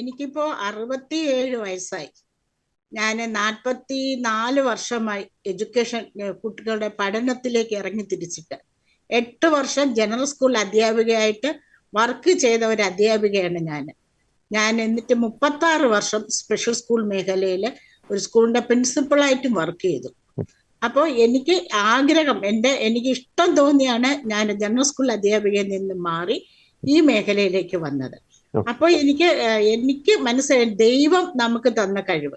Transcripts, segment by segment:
എനിക്കിപ്പോ അറുപത്തിയേഴ് വയസ്സായി. ഞാൻ നാൽപ്പത്തി നാല് വർഷമായി എഡ്യൂക്കേഷൻ കുട്ടികളുടെ പഠനത്തിലേക്ക് ഇറങ്ങി തിരിച്ചിട്ട്. എട്ട് വർഷം ജനറൽ സ്കൂൾ അധ്യാപികയായിട്ട് വർക്ക് ചെയ്ത ഒരു അധ്യാപികയാണ് ഞാൻ ഞാൻ എന്നിട്ട് മുപ്പത്താറ് വർഷം സ്പെഷ്യൽ സ്കൂൾ മേഖലയിൽ ഒരു സ്കൂളിന്റെ പ്രിൻസിപ്പളായിട്ടും വർക്ക് ചെയ്തു. അപ്പോൾ എനിക്ക് ആഗ്രഹം എന്റെ എനിക്ക് ഇഷ്ടം തോന്നിയാണ് ഞാൻ ജനറൽ സ്കൂൾ അധ്യാപികയിൽ നിന്ന് മാറി ഈ മേഖലയിലേക്ക് വന്നത്. അപ്പോൾ എനിക്ക് എനിക്ക് മനസ്സിലായി ദൈവം നമുക്ക് തന്ന കഴിവ്.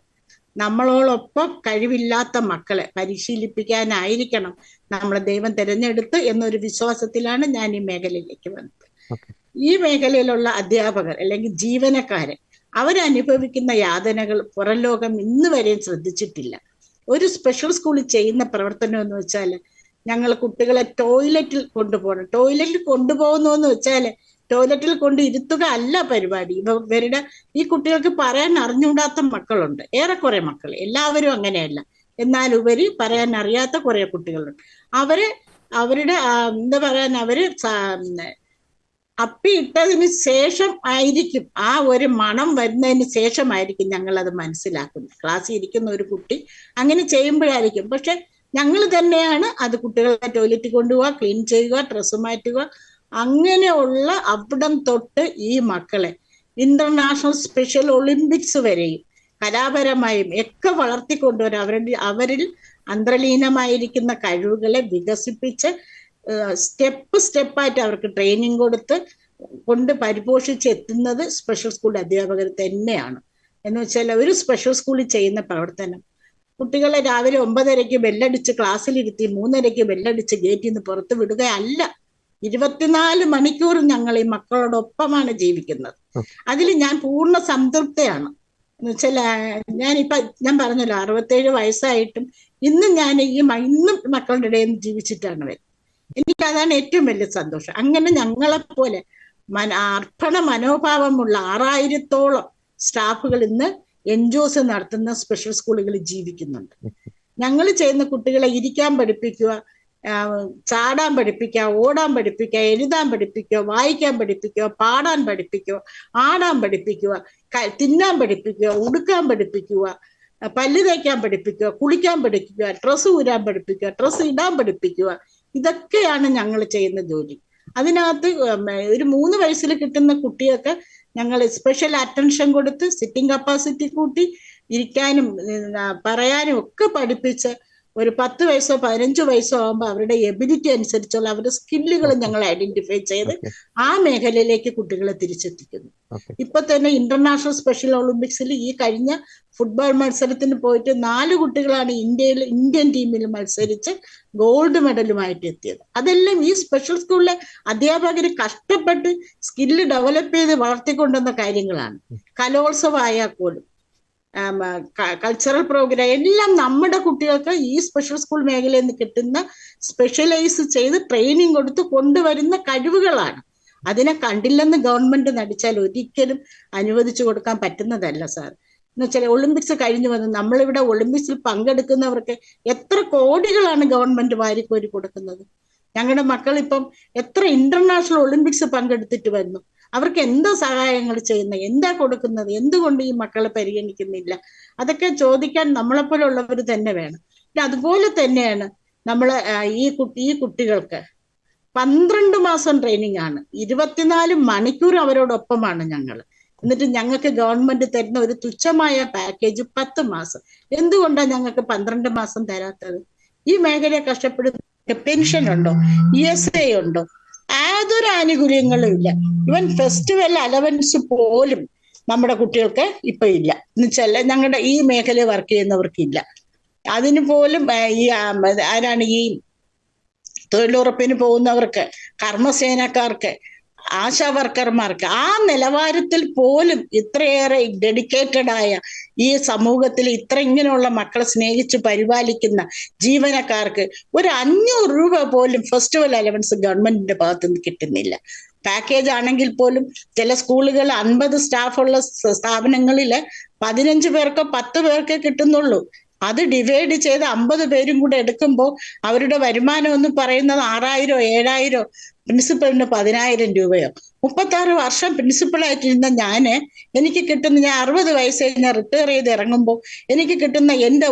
നമ്മളോടൊപ്പം കഴിവില്ലാത്ത മക്കളെ പരിശീലിപ്പിക്കാനായിരിക്കണം നമ്മളെ ദൈവം തിരഞ്ഞെടുത്ത് എന്നൊരു വിശ്വാസത്തിലാണ് ഞാൻ ഈ മേഖലയിലേക്ക് വന്നത്. ഈ മേഖലയിലുള്ള അധ്യാപകർ അല്ലെങ്കിൽ ജീവനക്കാരൻ അവരനുഭവിക്കുന്ന യാതനകൾ പുറം ലോകം ഇന്ന് വരെയും ശ്രദ്ധിച്ചിട്ടില്ല. ഒരു സ്പെഷ്യൽ സ്കൂളിൽ ചെയ്യുന്ന പ്രവർത്തനം എന്ന് വെച്ചാൽ ഞങ്ങൾ കുട്ടികളെ ടോയ്ലറ്റിൽ കൊണ്ടുപോകണം. ടോയ്ലറ്റിൽ കൊണ്ടുപോകുന്നു എന്ന് വെച്ചാൽ ടോയ്ലറ്റിൽ കൊണ്ട് ഇരുത്തുക അല്ല പരിപാടി. ഇവ ഇവരുടെ ഈ കുട്ടികൾക്ക് പറയാൻ അറിഞ്ഞുകൂടാത്ത മക്കളുണ്ട്. ഏറെക്കുറെ മക്കൾ എല്ലാവരും അങ്ങനെയല്ല. എന്നാൽ ഉപരി പറയാൻ അറിയാത്ത കുറെ കുട്ടികളുണ്ട്. അവർ അവരുടെ എന്താ പറയാൻ അവർ അപ്പിയിട്ടതിന് ശേഷം ആയിരിക്കും. ആ ഒരു മണം വരുന്നതിന് ശേഷമായിരിക്കും ഞങ്ങൾ അത് മനസ്സിലാക്കുന്നത്. ക്ലാസ്സിൽ ഇരിക്കുന്ന ഒരു കുട്ടി അങ്ങനെ ചെയ്യുമ്പോഴായിരിക്കും. പക്ഷെ ഞങ്ങൾ തന്നെയാണ് അത് കുട്ടികളെ ടോയ്ലറ്റിൽ കൊണ്ടുപോവുക ക്ലീൻ ചെയ്യുക ഡ്രസ്സ് മാറ്റുക അങ്ങനെയുള്ള അവിടം തൊട്ട് ഈ മക്കളെ ഇന്റർനാഷണൽ സ്പെഷ്യൽ ഒളിമ്പിക്സ് വരെയും കലാപരമായും ഒക്കെ വളർത്തിക്കൊണ്ടുവരാൻ അവരുടെ അവരിൽ അന്തർലീനമായിരിക്കുന്ന കഴിവുകളെ വികസിപ്പിച്ച് സ്റ്റെപ്പ് സ്റ്റെപ്പായിട്ട് അവർക്ക് ട്രെയിനിങ് കൊടുത്ത് കൊണ്ട് പരിപോഷിച്ച് എത്തുന്നത് സ്പെഷ്യൽ സ്കൂൾ അധ്യാപകർ തന്നെയാണ്. എന്ന് വെച്ചാൽ ഒരു സ്പെഷ്യൽ സ്കൂളിൽ ചെയ്യുന്ന പ്രവർത്തനം. കുട്ടികളെ രാവിലെ ഒമ്പതരയ്ക്ക് ബെല്ലടിച്ച് ക്ലാസ്സിലിരുത്തി മൂന്നരയ്ക്ക് ബെല്ലടിച്ച് ഗേറ്റിൽ നിന്ന് പുറത്ത് വിടുകയല്ല. ഇരുപത്തിനാല് മണിക്കൂർ ഞങ്ങൾ ഈ മക്കളോടൊപ്പമാണ് ജീവിക്കുന്നത്. അതിൽ ഞാൻ പൂർണ സംതൃപ്തയാണ്. എന്നുവെച്ചാൽ ഞാനിപ്പ ഞാൻ ഇപ്പൊ ഞാൻ പറഞ്ഞല്ലോ അറുപത്തേഴ് വയസ്സായിട്ടും ഇന്നും ഞാൻ ഈ ഇന്നും മക്കളുടെ ഇടയിൽ നിന്ന് ജീവിച്ചിട്ടാണ് വരുന്നത്. എനിക്ക് അതാണ് ഏറ്റവും വലിയ സന്തോഷം. അങ്ങനെ ഞങ്ങളെപ്പോലെ മന അർപ്പണ മനോഭാവമുള്ള ആറായിരത്തോളം സ്റ്റാഫുകൾ ഇന്ന് എൻ നടത്തുന്ന സ്പെഷ്യൽ സ്കൂളുകളിൽ ജീവിക്കുന്നുണ്ട്. ഞങ്ങൾ ചെയ്യുന്ന കുട്ടികളെ ഇരിക്കാൻ പഠിപ്പിക്കുക ചാടാൻ പഠിപ്പിക്കുക ഓടാൻ പഠിപ്പിക്കുക എഴുതാൻ പഠിപ്പിക്കുക വായിക്കാൻ പഠിപ്പിക്കുക പാടാൻ പഠിപ്പിക്കുക ആടാൻ പഠിപ്പിക്കുക തിന്നാൻ പഠിപ്പിക്കുക ഉടുക്കാൻ പഠിപ്പിക്കുക പല്ല് തേക്കാൻ പഠിപ്പിക്കുക കുളിക്കാൻ പഠിപ്പിക്കുക ഡ്രസ്സ് ഊരാൻ പഠിപ്പിക്കുക ഡ്രസ്സ് ഇടാൻ പഠിപ്പിക്കുക. ഇതൊക്കെയാണ് ഞങ്ങൾ ചെയ്യുന്ന ജോലി. അതിനകത്ത് ഒരു മൂന്ന് വയസ്സിൽ കിട്ടുന്ന കുട്ടിയൊക്കെ ഞങ്ങൾ സ്പെഷ്യൽ അറ്റൻഷൻ കൊടുത്ത് സിറ്റിംഗ് കപ്പാസിറ്റി കൂട്ടി ഇരിക്കാനും പറയാനും ഒക്കെ പഠിപ്പിച്ച് ഒരു പത്ത് വയസ്സോ പതിനഞ്ച് വയസ്സോ ആകുമ്പോൾ അവരുടെ എബിലിറ്റി അനുസരിച്ചുള്ള അവരുടെ സ്കില്ലുകൾ ഞങ്ങൾ ഐഡന്റിഫൈ ചെയ്ത് ആ മേഖലയിലേക്ക് കുട്ടികളെ തിരിച്ചെത്തിക്കുന്നു. ഇപ്പൊ തന്നെ ഇന്റർനാഷണൽ സ്പെഷ്യൽ ഒളിമ്പിക്സിൽ ഈ കഴിഞ്ഞ ഫുട്ബോൾ മത്സരത്തിന് പോയിട്ട് നാല് കുട്ടികളാണ് ഇന്ത്യയിൽ ഇന്ത്യൻ ടീമിൽ മത്സരിച്ച് ഗോൾഡ് മെഡലുമായിട്ട് എത്തിയത്. അതെല്ലാം ഈ സ്പെഷ്യൽ സ്കൂളിലെ അധ്യാപകർ കഷ്ടപ്പെട്ട് സ്കില്ല് ഡെവലപ്പ് ചെയ്ത് വളർത്തിക്കൊണ്ടുവന്ന കാര്യങ്ങളാണ്. കലോത്സവമായാൽ പോലും. കൾച്ചറൽ പ്രോഗ്രാം എല്ലാം നമ്മുടെ കുട്ടികൾക്ക് ഈ സ്പെഷ്യൽ സ്കൂൾ മേഖലയിൽ നിന്ന് കിട്ടുന്ന സ്പെഷ്യലൈസ് ചെയ്ത് ട്രെയിനിങ് കൊടുത്ത് കൊണ്ടുവരുന്ന കഴിവുകളാണ്. അതിനെ കണ്ടില്ലെന്ന് ഗവൺമെന്റ് നടിച്ചാൽ ഒരിക്കലും അനുവദിച്ചു കൊടുക്കാൻ പറ്റുന്നതല്ല സാർ എന്ന് വെച്ചാൽ ഒളിമ്പിക്സ് കഴിഞ്ഞു വന്ന് നമ്മളിവിടെ ഒളിമ്പിക്സിൽ പങ്കെടുക്കുന്നവർക്ക് എത്ര കോടികളാണ് ഗവൺമെന്റ് വാരിക്കോരി കൊടുക്കുന്നത്? ഞങ്ങളുടെ മക്കൾ ഇപ്പം എത്ര ഇന്റർനാഷണൽ ഒളിമ്പിക്സ് പങ്കെടുത്തിട്ട് വരുന്നു അവർക്ക് എന്താ സഹായങ്ങൾ ചെയ്യുന്നത് എന്താ കൊടുക്കുന്നത് എന്തുകൊണ്ട് ഈ മക്കളെ പരിഗണിക്കുന്നില്ല? അതൊക്കെ ചോദിക്കാൻ നമ്മളെപ്പോലുള്ളവർ തന്നെ വേണം. പിന്നെ അതുപോലെ തന്നെയാണ് നമ്മൾ ഈ കുട്ടി ഈ കുട്ടികൾക്ക് പന്ത്രണ്ട് മാസം ട്രെയിനിങ് ആണ്. ഇരുപത്തിനാല് മണിക്കൂർ അവരോടൊപ്പമാണ് ഞങ്ങൾ എന്നിട്ട് ഞങ്ങൾക്ക് ഗവൺമെന്റ് തരുന്ന ഒരു തുച്ഛമായ പാക്കേജ് പത്ത് മാസം. എന്തുകൊണ്ടാണ് ഞങ്ങൾക്ക് പന്ത്രണ്ട് മാസം തരാത്തത്? ഈ മേഖലയെ കഷ്ടപ്പെടുന്ന പെൻഷൻ ഉണ്ടോ? ഇ എസ് ഐ ഉണ്ടോ? യാതൊരു ആനുകൂല്യങ്ങളും ഇല്ല. ഇവൻ ഫെസ്റ്റിവൽ അലവൻസ് പോലും നമ്മുടെ കുട്ടികൾക്ക് ഇപ്പൊ ഇല്ല. എന്നുവെച്ചാൽ ഞങ്ങളുടെ ഈ മേഖലയിൽ വർക്ക് ചെയ്യുന്നവർക്ക് ഇല്ല. അതിന് പോലും ഈ ആരാണ് ഈ തൊഴിലുറപ്പിന് പോകുന്നവർക്ക് കർമ്മസേനക്കാർക്ക് ആശാ വർക്കർമാർക്ക് ആ നിലവാരത്തിൽ പോലും ഇത്രയേറെ ഡെഡിക്കേറ്റഡ് ആയ ഈ സമൂഹത്തിൽ ഇത്ര ഇങ്ങനെയുള്ള മക്കളെ സ്നേഹിച്ച് പരിപാലിക്കുന്ന ജീവനക്കാർക്ക് ഒരു അഞ്ഞൂറ് രൂപ പോലും ഫെസ്റ്റിവൽ അലവൻസ് ഗവൺമെന്റിന്റെ ഭാഗത്തു നിന്ന് കിട്ടുന്നില്ല. പാക്കേജ് ആണെങ്കിൽ പോലും ചില സ്കൂളുകൾ അൻപത് സ്റ്റാഫുള്ള സ്ഥാപനങ്ങളിൽ പതിനഞ്ച് പേർക്കോ പത്ത് പേർക്കോ കിട്ടുന്നുള്ളൂ. അത് ഡിവൈഡ് ചെയ്ത് അമ്പത് പേരും കൂടെ എടുക്കുമ്പോൾ അവരുടെ വരുമാനം എന്ന് പറയുന്നത് ആറായിരോ ഏഴായിരോ പ്രിൻസിപ്പളിന് പതിനായിരം രൂപയോ. മുപ്പത്താറ് വർഷം പ്രിൻസിപ്പളായിട്ടിരുന്ന ഞാൻ എനിക്ക് കിട്ടുന്ന ഞാൻ അറുപത് വയസ്സ് കഴിഞ്ഞാൽ റിട്ടയർ ചെയ്ത് ഇറങ്ങുമ്പോൾ എനിക്ക് കിട്ടുന്ന എന്റെ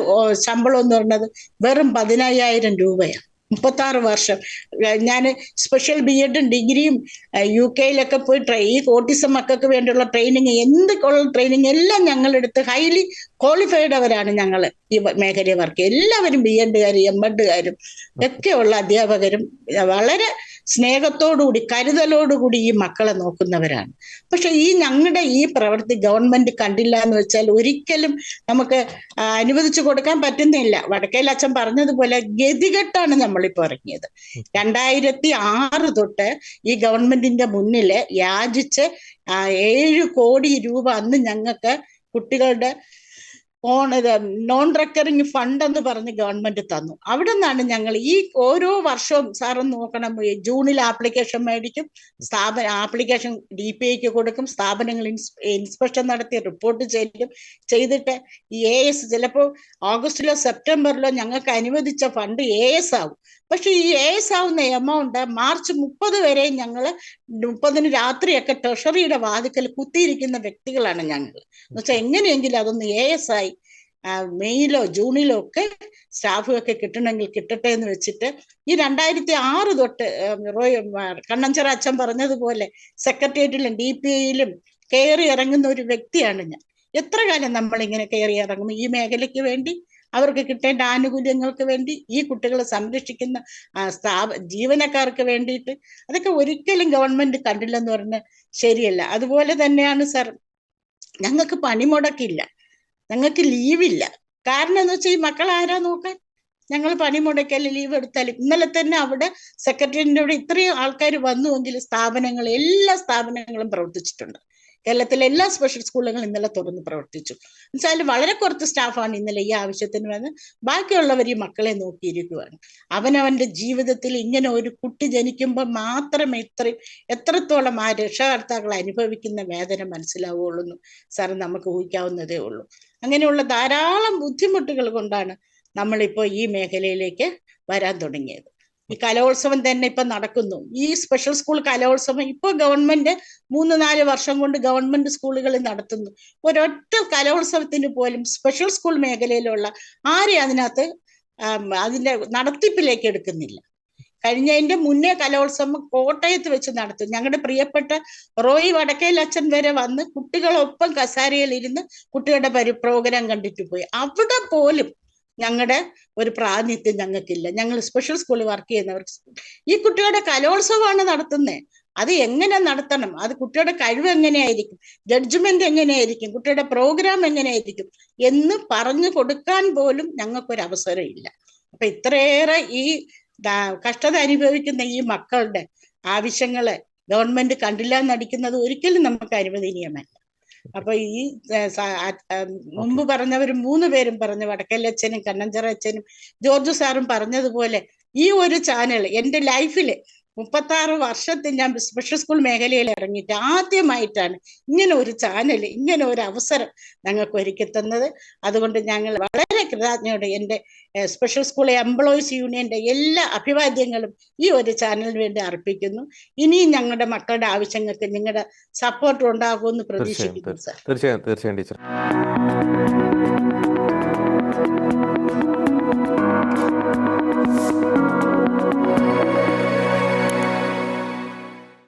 ശമ്പളം എന്ന് പറയുന്നത് വെറും പതിനയ്യായിരം രൂപയാണ്. മുപ്പത്താറ് വർഷം. ഞാൻ സ്പെഷ്യൽ ബി എഡും ഡിഗ്രിയും യു കെയിലൊക്കെ പോയി ട്രൈ ഈ ഓട്ടിസം മക്കൾക്ക് വേണ്ടിയുള്ള ട്രെയിനിങ് എന്തൊക്കെയുള്ള ട്രെയിനിങ് എല്ലാം ഞങ്ങളെടുത്ത് ഹൈലി ക്വാളിഫൈഡ് അവരാണ് ഞങ്ങൾ ഈ മേഖലയിൽ വർക്ക്. എല്ലാവരും ബി എഡുകാരും എം എഡുകാരും ഒക്കെയുള്ള അധ്യാപകരും വളരെ സ്നേഹത്തോടുകൂടി കരുതലോടുകൂടി ഈ മക്കളെ നോക്കുന്നവരാണ്. പക്ഷെ ഈ ഞങ്ങളുടെ ഈ പ്രവൃത്തി ഗവൺമെന്റ് കണ്ടില്ല എന്ന് വെച്ചാൽ ഒരിക്കലും നമുക്ക് അനുവദിച്ചു കൊടുക്കാൻ പറ്റുന്നില്ല. വടക്കേൽ അച്ഛൻ പറഞ്ഞതുപോലെ ഗതികെട്ടാണ് നമ്മളിപ്പോൾ ഇറങ്ങിയത്. രണ്ടായിരത്തി ആറ് തൊട്ട് ഈ ഗവൺമെന്റിന്റെ മുന്നിൽ യാചിച്ച് ഏഴ് കോടി രൂപ അന്ന് ഞങ്ങൾക്ക് കുട്ടികളുടെ ഓൺ നോൺ റെക്കറിങ് ഫണ്ട് എന്ന് പറഞ്ഞ് ഗവൺമെന്റ് തന്നു. അവിടെ നിന്നാണ് ഞങ്ങൾ ഈ ഓരോ വർഷവും സാറൊന്ന് നോക്കണം ജൂണിൽ ആപ്ലിക്കേഷൻ മേടിക്കും സ്ഥാപന ആപ്ലിക്കേഷൻ ഡി പി ഐക്ക് കൊടുക്കും സ്ഥാപനങ്ങൾ ഇൻസ്പെക്ഷൻ നടത്തി റിപ്പോർട്ട് ചെയ്യും ചെയ്തിട്ട് ഈ എ എസ് ചിലപ്പോൾ ഓഗസ്റ്റിലോ സെപ്റ്റംബറിലോ ഞങ്ങൾക്ക് അനുവദിച്ച ഫണ്ട് എ എസ് ആവും. പക്ഷെ ഈ ആവുന്ന എമൗണ്ട് മാർച്ച് മുപ്പത് വരെ ഞങ്ങൾ മുപ്പതിന് രാത്രിയൊക്കെ ട്രഷറിയുടെ വാതിക്കൽ കുത്തിയിരിക്കുന്ന വ്യക്തികളാണ് ഞങ്ങൾ എന്ന് വെച്ചാൽ എങ്ങനെയെങ്കിലും അതൊന്ന് എ എസ് ആയി മെയ്യിലോ ജൂണിലോ ഒക്കെ സ്റ്റാഫൊക്കെ കിട്ടണമെങ്കിൽ കിട്ടട്ടെ എന്ന് വെച്ചിട്ട് ഈ രണ്ടായിരത്തി ആറ് തൊട്ട് റോയ് കണ്ണഞ്ചറ അച്ഛൻ പറഞ്ഞതുപോലെ സെക്രട്ടേറിയറ്റിലും ഡി പി ഐയിലും കയറി ഇറങ്ങുന്ന ഒരു വ്യക്തിയാണ് ഞാൻ. എത്ര കാലം നമ്മൾ ഇങ്ങനെ കയറി ഇറങ്ങും ഈ മേഖലയ്ക്ക് വേണ്ടി? അവർക്ക് കിട്ടേണ്ട ആനുകൂല്യങ്ങൾക്ക് വേണ്ടി ഈ കുട്ടികളെ സംരക്ഷിക്കുന്ന സ്ഥാപ ജീവനക്കാർക്ക് വേണ്ടിയിട്ട് അതൊക്കെ ഒരിക്കലും ഗവൺമെന്റ് കണ്ടില്ലെന്ന് പറഞ്ഞ് ശരിയല്ല. അതുപോലെ തന്നെയാണ് സർ ഞങ്ങൾക്ക് പണിമുടക്കില്ല ഞങ്ങൾക്ക് ലീവില്ല കാരണം എന്ന് വെച്ചാൽ ഈ മക്കൾ ആരാ നോക്കാൻ? ഞങ്ങൾ പണിമുടക്കൽ ലീവ് എടുത്താലും ഇന്നലെ തന്നെ അവിടെ സെക്രട്ടറിന്റെ അവിടെ ഇത്രയും ആൾക്കാർ വന്നുവെങ്കിൽ സ്ഥാപനങ്ങൾ എല്ലാ സ്ഥാപനങ്ങളും പ്രവർത്തിച്ചിട്ടുണ്ട്. കേരളത്തിലെ എല്ലാ സ്പെഷ്യൽ സ്കൂളുകളും ഇന്നലെ തുറന്ന് പ്രവർത്തിച്ചു. എന്നുവെച്ചാൽ വളരെ കുറച്ച് സ്റ്റാഫാണ് ഇന്നലെ ഈ ആവശ്യത്തിന് വന്ന് ബാക്കിയുള്ളവർ ഈ മക്കളെ നോക്കിയിരിക്കുകയാണ് അവനവന്റെ ജീവിതത്തിൽ ഇങ്ങനെ ഒരു കുട്ടി ജനിക്കുമ്പോൾ മാത്രമേ ഇത്രയും എത്രത്തോളം ആ രക്ഷകർത്താക്കൾ അനുഭവിക്കുന്ന വേദന മനസ്സിലാവുകയുള്ളൂ. സാർ നമുക്ക് ഊഹിക്കാവുന്നതേ ഉള്ളൂ. അങ്ങനെയുള്ള ധാരാളം ബുദ്ധിമുട്ടുകൾ കൊണ്ടാണ് നമ്മളിപ്പോൾ ഈ മേഖലയിലേക്ക് വരാൻ തുടങ്ങിയത്. ഈ കലോത്സവം തന്നെ ഇപ്പൊ നടക്കുന്നു. ഈ സ്പെഷ്യൽ സ്കൂൾ കലോത്സവം ഇപ്പൊ ഗവൺമെന്റ് മൂന്ന് നാല് വർഷം കൊണ്ട് ഗവൺമെന്റ് സ്കൂളുകളിൽ നടത്തുന്നു. ഒരൊറ്റ കലോത്സവത്തിന് പോലും സ്പെഷ്യൽ സ്കൂൾ മേഖലയിലുള്ള ആരെയും അതിനകത്ത് അതിന്റെ നടത്തിപ്പിലേക്ക് എടുക്കുന്നില്ല. കഴിഞ്ഞതിന്റെ മുന്നേ കലോത്സവം കോട്ടയത്ത് വെച്ച് നടത്തും. ഞങ്ങളുടെ പ്രിയപ്പെട്ട റോയി വടക്കേൽ അച്ഛൻ വരെ വന്ന് കുട്ടികളൊപ്പം കസാരയിൽ ഇരുന്ന് കുട്ടികളുടെ പരി പ്രോഗ്രാം കണ്ടിട്ട് പോയി. അവിടെ പോലും ഞങ്ങളുടെ ഒരു പ്രാതിനിധ്യം ഞങ്ങൾക്കില്ല. ഞങ്ങൾ സ്പെഷ്യൽ സ്കൂളിൽ വർക്ക് ചെയ്യുന്നവർ ഈ കുട്ടികളുടെ കലോത്സവമാണ് നടത്തുന്നത് അത് എങ്ങനെ നടത്തണം? അത് കുട്ടിയുടെ കഴിവ് എങ്ങനെയായിരിക്കും? ജഡ്ജ്മെന്റ് എങ്ങനെയായിരിക്കും? കുട്ടിയുടെ പ്രോഗ്രാം എങ്ങനെയായിരിക്കും? എന്ന് പറഞ്ഞു കൊടുക്കാൻ പോലും ഞങ്ങൾക്കൊരു അവസരം ഇല്ല അപ്പൊ ഇത്രയേറെ ഈ കഷ്ടത അനുഭവിക്കുന്ന ഈ മക്കളുടെ ആവശ്യങ്ങളെ ഗവൺമെന്റ് കണ്ടില്ല എന്നടിക്കുന്നത് ഒരിക്കലും നമുക്ക് അനുവദനീയമല്ല അപ്പൊ ഈ മുമ്പ് പറഞ്ഞവർ മൂന്ന് പേരും പറഞ്ഞു വടക്കല്ലച്ഛനും കണ്ണഞ്ചിറ അച്ഛനും ജോർജ് സാറും പറഞ്ഞതുപോലെ ഈ ഒരു ചാനൽ എന്റെ ലൈഫിൽ മുപ്പത്തി ആറ് വർഷത്തിൽ ഞാൻ സ്പെഷ്യൽ സ്കൂൾ മേഖലയിൽ ഇറങ്ങിയിട്ട് ആദ്യമായിട്ടാണ് ഇങ്ങനെ ഒരു ചാനൽ ഇങ്ങനെ ഒരു അവസരം ഞങ്ങൾക്ക് ഒരുക്കി തന്നത്. അതുകൊണ്ട് ഞങ്ങൾ വളരെ കൃതജ്ഞയോടെ എന്റെ സ്പെഷ്യൽ സ്കൂൾ എംപ്ലോയീസ് യൂണിയന്റെ എല്ലാ അഭിവാദ്യങ്ങളും ഈ ഒരു ചാനലിന് വേണ്ടി അർപ്പിക്കുന്നു. ഇനിയും ഞങ്ങളുടെ മക്കളുടെ ആവശ്യങ്ങൾക്ക് നിങ്ങളുടെ സപ്പോർട്ട് ഉണ്ടാകുമെന്ന് പ്രതീക്ഷിക്കുന്നു സാർ തീർച്ചയായും തീർച്ചയായും ടീച്ചർ.